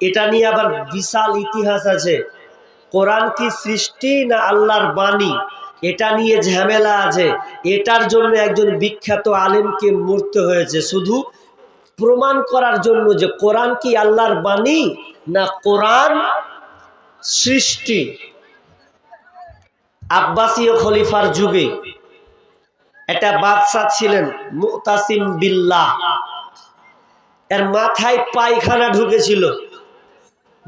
এটা নিয়ে আবার বিশাল ইতিহাস আছে। কোরআন কি সৃষ্টি না আল্লাহর বাণী? এটা নিয়ে ঝামেলা আছে। এটার জন্য একজন বিখ্যাত আলেমকে মরতে হয়েছে। শুধু প্রমাণ করার জন্য যে কোরআন কি আল্লাহর বাণী না কোরআন সৃষ্টি? আব্বাসীয় খলিফার যুগে একটা বাদশা ছিলেন মুতাসিম বিল্লাহ। এর মাথায় পায়খানা ঢুকেছিল।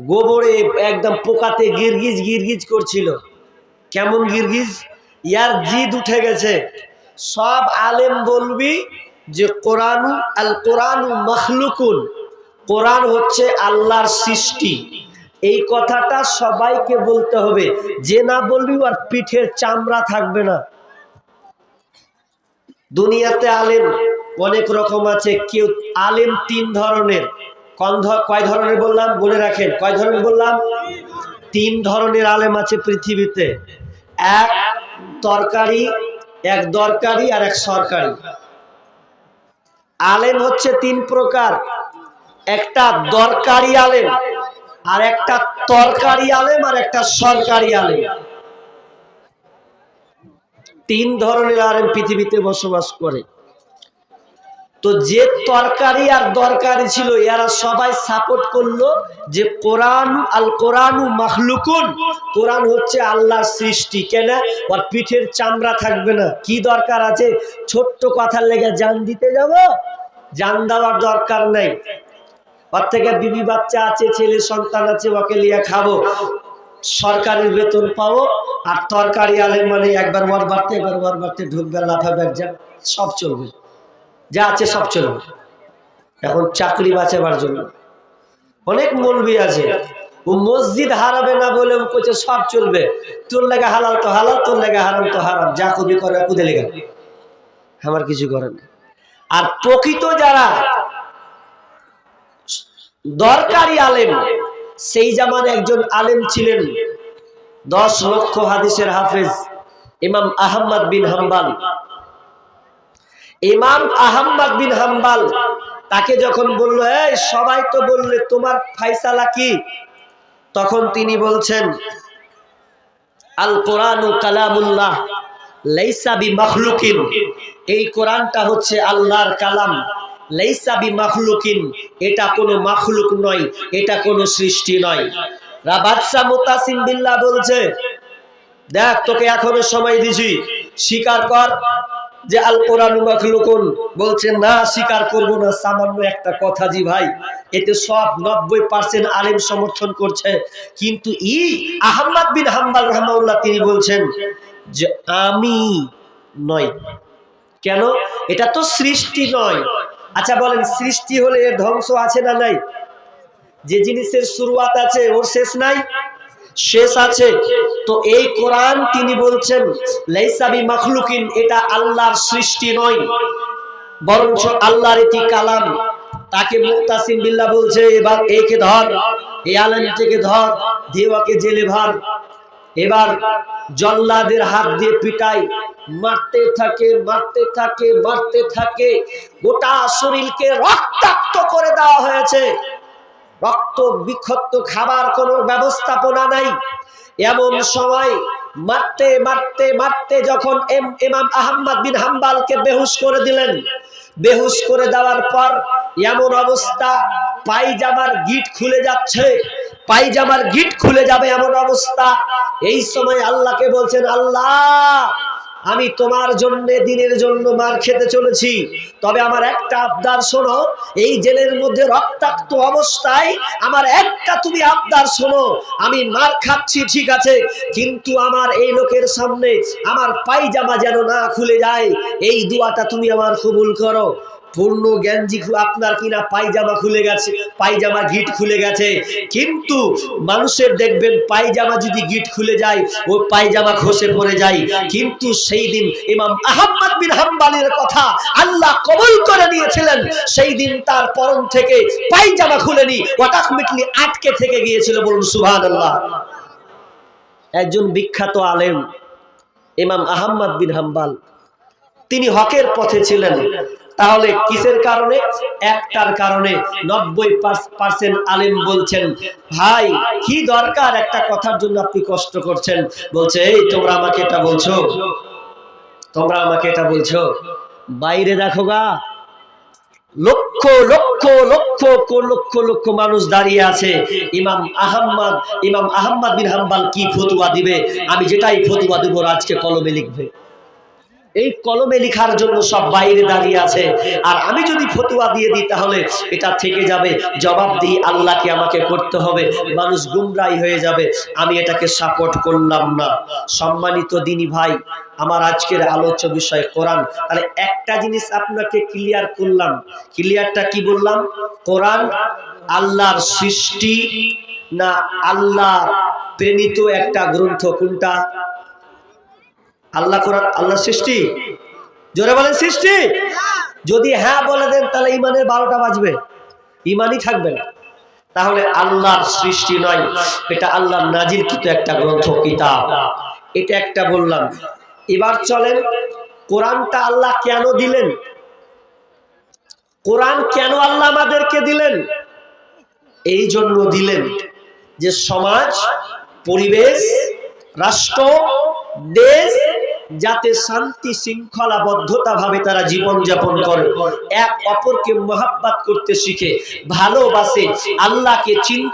গোবরে একদম পোকাতে গিরগিজ গিরগিজ করছিল। কেমন গিরগিজ? ইয়ার জিদ উঠে গেছে। সব আলেম বলবি যে কোরআন, আল কোরআন মখলুকুন। কোরআন হচ্ছে আল্লাহর সৃষ্টি। এই কথাটা সবাইকে বলতে হবে। যে না বলবি আর পিঠের চামড়া থাকবে না। দুনিয়াতে আলেম অনেক রকম আছে। কেউ আলেম তিন ধরনের। কোন ধ- কয় ধরনের বললাম? বলে রাখেন। কয় ধরনের বললাম? তিন ধরনের আলেম আছে পৃথিবীতে। এক তরকারি, এক দরকারি আর এক সরকারি। আলেম হচ্ছে তিন প্রকার। একটা দরকারি আলেম, আর একটা তরকারি আলেম, আর একটা সরকারি আলেম। তিন ধরনের আলেম পৃথিবীতে বসবাস করে। তো যে তরকারি আর দরকারি ছিল, এরা সবাই সাপোর্ট করল যে কোরআন, আল কোরআনু মাখলুকুন। কোরআন হচ্ছে আল্লাহর সৃষ্টি, কেন? ওর পিঠের চামড়া থাকবে না। কি দরকার আছে? ছোট্ট কথার লেগে জান দিতে যাব? জান দেওয়ার দরকার নেই। ওর থেকে বিবি বাচ্চা আছে, ছেলে সন্তান আছে, ওকে লিয়ে খাব। সরকারের বেতন পাবো। আর তরকারি আলে মানে একবার ওর বাড়তে একবার ওর বাড়তে ঢুকবে, লাফাবে যা সব চলবে। যা আছে সব চলবে এখন চাকরি বাঁচাবার জন্য। অনেক মলবি আছে। ও মসজিদ হারাবে না বলে ও কইছে, সব চলবে। তোর লেগে হালাল তো হালাল, তোর লেগে হারাম তো হারাম। যা কবি করে কুদে লেগে আমার কিছু করেন আর প্রকৃত যারা দরকারি আলেম, সেই জামান একজন আলেম ছিলেন দশ লক্ষ হাদিসের হাফেজ ইমাম আহম্মদ বিন হাম্বাল। ইমাম আহম্মদ বিন হাম্বাল তাকে যখন বলল, এই, সবাই তো বললে তোমার ফাইসালা কি? তখন তিনি বলছেন, আল কোরআন কালামুল্লাহ লাইসা বি মখলুকিন এই কোরআনটা হচ্ছে আল্লাহর কালাম। লাইসা বি মখলুকিন এটা কোনো মখলুক নয়, এটা কোনো সৃষ্টি নয়। বাদশাহ মুতাসিম বিল্লাহ বলছে, দেখ, তোকে এখনও সময় দিছি স্বীকার কর। যে আল কোরআন মখলুকুন বলছে, না, স্বীকার করব না। সামান্য একটা কথা জি ভাই, এতে সব নব্বই পার্সেন্ট আলেম সমর্থন করছে। কিন্তু ই আহম্মদ বিন হাম্বাল রহমাউল্লাহ তিনি বলছেন যে, আমি নয় কেন? এটা তো সৃষ্টি নয়। আচ্ছা বলেন, সৃষ্টি হলে এর ধ্বংস আছে না নাই? যে জিনিসের শুরুয়াত আছে, ওর শেষ নাই? শেষ আছে। তো এই কোরআন তিনি বলছেন লাইসাবি মখলুকিন এটা আল্লাহর সৃষ্টি নয়, বরঞ্চ আল্লাহর একটি কালাম। তাকে মুক্তাসিম বিল্লাহ বলছে, এবার একে ধর, এই আলমটাকে ধর, দেওয়াকে জেলে ভর। এবার জল্লাদের হাত দিয়ে পিটাই। মারতে থাকে মারতে থাকে মারতে থাকে। গোটা শরীরকে রক্তাক্ত করে দেওয়া হয়েছে। রক্ত বিক্ষত খাবার কোনো ব্যবস্থাপনা নাই। এমন সময় মারতে মারতে মারতে যখন এম, ইমাম আহম্মদ বিন হাম্বালকে বেহুশ করে দিলেন, বেহুশ করে দেওয়ার পর এমন অবস্থা, পায়জামার গিট খুলে যাচ্ছে, পায়জামার গিট খুলে যাবে এমন অবস্থা। এই সময় আল্লাহকে বলছেন, আল্লাহ আমি তোমার জন্য দিনের জন্য মার খেতে চলেছি। তবে আমার একটা আবদার শোনো, এই জেলের মধ্যে রক্তাক্ত অবস্থায় আমার একটা তুমি আবদার শোনো, আমি মার খাচ্ছি, ঠিক আছে, কিন্তু আমার এই লোকের সামনে আমার পাইজামা যেন না খুলে যায়, এই দুয়াটা তুমি আমার কবুল করো। পূর্ণ খু- আপনার কিনা পায়জামা খুলে গেছে, পায়জামা গিট খুলে গেছে। কিন্তু মানুষের দেখবেন পায়জামা যদি গিট খুলে যায়, ও পায়জামা খসে পড়ে যায়। কিন্তু সেই দিন ইমাম আহম্মদ বিন হাম্বালের কথা আল্লাহ কবুল করে নিয়েছিলেন। সেই দিন তার পরন থেকে পায়জামা খুলেনি অটোমেটিকলি আটকে থেকে গিয়েছিল বলুন, সুবহানাল্লাহ। একজন বিখ্যাত আলেম, ইমাম আহম্মদ বিন হাম্বাল, তিনি হকের পথে ছিলেন। তাহলে কিসের কারণে? একটার কারণে। নব্বই পার্সেন্ট আলেম বলছেন, ভাই, কি দরকার একটা কথার জন্য আপনি কষ্ট করছেন? বলছে, এই তোমরা আমাকে এটা বলছো। তোমরা আমাকে এটা বলছো। বাইরে দেখো গা। লক্ষ লক্ষ লক্ষ লক্ষ লক্ষ মানুষ দাঁড়িয়ে আছে। ইমাম আহম্মদ ইমাম আহম্মদ বিন হাম্বাল কি ফতুয়া দিবে? আমি যেটাই ফতুয়া দেবো আজকে কলমে লিখবে। এই কলমে লেখার জন্য সব বাইরে দাঁড়িয়ে আছে। আর আমি যদি ফতুয়া দিয়ে দিই, তাহলে এটা থেকে যাবে। জবাব দিই আল্লাহকে আমাকে করতে হবে। মানুষ গুমরাই হয়ে যাবে। আমি এটাকে সাপোর্ট করলাম না। সম্মানিত দিনী ভাই, আমার আজকের আলোচ্য বিষয় কোরআন। তাহলে একটা জিনিস আপনাকে ক্লিয়ার করলাম। ক্লিয়ারটা কি বললাম? কোরআন আল্লাহর সৃষ্টি না আল্লাহ প্রেরিত একটা গ্রন্থ? কোনটা? আল্লাহ কোরআন, আল্লাহ সৃষ্টি। জোরে বলেন সৃষ্টি। যদি হ্যাঁ বলে দেন, তাহলে ইমানের বারোটা বাজবে। ইমানই থাকবে না। তাহলে আল্লাহর সৃষ্টি নয়, এটা আল্লাহর নাজির কিন্তু একটা গ্রন্থ, কিতাব। এটা একটা বললাম। এবার চলেন, কোরআনটা আল্লাহ কেন দিলেন? কোরআন কেন আল্লাহ আমাদেরকে দিলেন? এই জন্য দিলেন যে সমাজ, পরিবেশ, রাষ্ট্র, দেশ যাতে শান্তি শৃঙ্খলা বদ্ধতা ভাবে তারা জীবন যাপন করে। এক অপরকে মহাব্বাত করতে শিখে, ভালোবাসে, আল্লাহকে চিন্তা